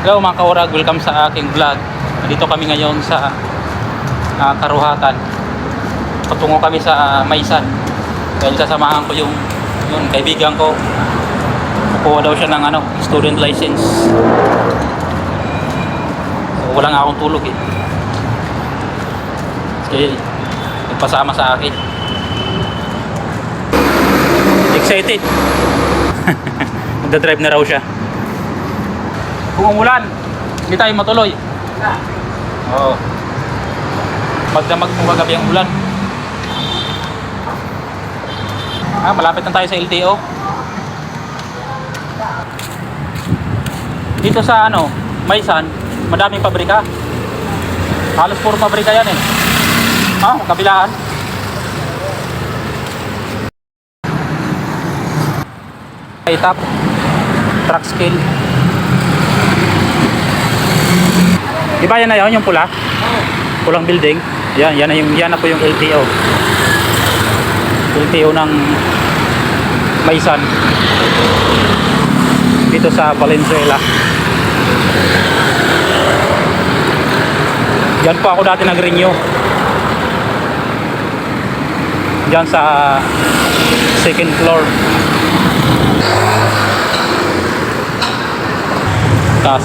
Hello mga kaurag, welcome sa aking vlog. Nandito kami ngayon sa ah, Karuhatan. Patungo kami sa uh, Maysan. Dahil kasamahan ko yung, yung kaibigan ko. Kukuha daw siya ng ano, student license. So, wala nga akong tulog eh. Kasi nagpasama sa akin. Excited. Magdadrive na raw siya. Kung umulan, hindi tayo matuloy. Oo. Magdamag mo kagabi ang ulan. Ah, malapit na tayo sa LTO. Dito sa ano, Maysan, madaming pabrika. Halos puro pabrika yan eh. Ah, kabilaan. Itap, truck scale. Di ba yan na yun, yung pula? Pulang building. Yan, yan na, yung, yan na po yung LTO. LTO ng Maysan. Dito sa Valenzuela. Yan po ako dati nag-renew. Diyan sa second floor. Taas.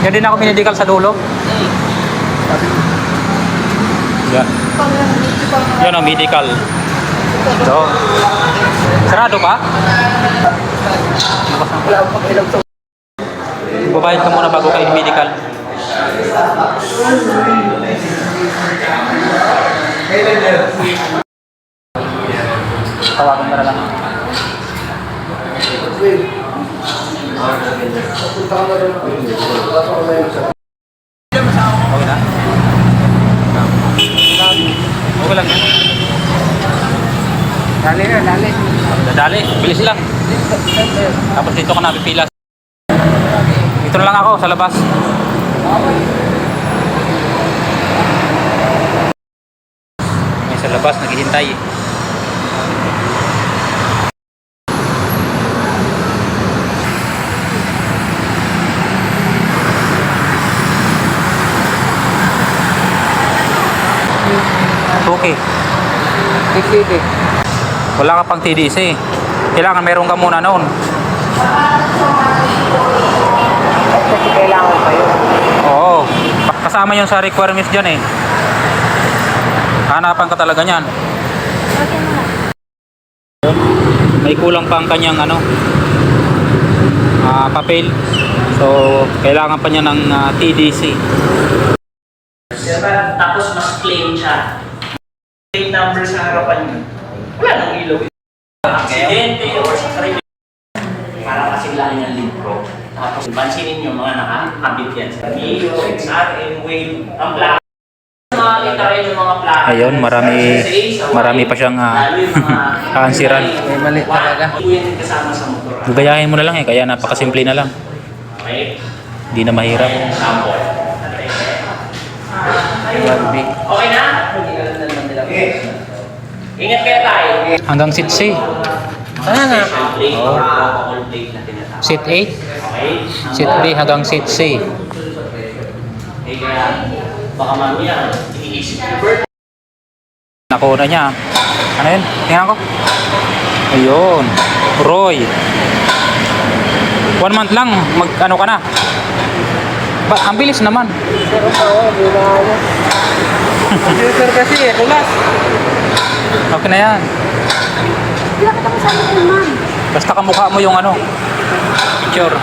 Yan din ako minedical sa dulo. Yan. Yan ang medical. Ito. Sarado pa? Babayad ka muna bago kayo medical. Tawagan na lang. Na? Okay lang yan. Dali na, dali. Dadali, bilis lang. Tapos dito ka napipila. Dito na lang ako sa labas. May sa labas, naghihintay. Okay. Tikliti. Wala ka pang TDC. Kailangan meron ka muna noon. Kasi kailangan pa yun. Oo. Kasama yun sa requirements dyan eh. Hanapan ka talaga niyan. May kulang pa ang kanyang ano, ah, papel. So, kailangan pa niya ng ah, TDC. Tapos mas plain siya. Plate number sa harapan niyo. Wala nang ilaw. Aksidente or sa sarili. Para kasi lang yung libro. Tapos pansinin niyo mga nakakabit yan sa Mio, XRM, Wave, ang plaka. Makakita rin yung mga plaka. Ayun, marami- marami pa siyang, ah, kaansiran. May mali talaga. Yan kasama sa motor. Gayahin mo na lang eh, kaya napakasimple na lang. Okay? Hindi na mahirap. Sample. Okay na? Ingat kayo tayo. Hanggang seat C. Plate na tinatawag. Seat 8, Okay? seat B hanggang seat C. Eh kaya baka mamaya iniisip ni Bert. Nakuha na niya. Ano yun? Tingnan ko. Ayun. Roy. One month lang. Mag ano ka na. Ba, ang bilis naman. Pero pa hindi na. Computer kasi eh, kulas. Okay na yan. Hindi kita kasama ko, ma'am. Basta kamukha mo yung ano. Picture.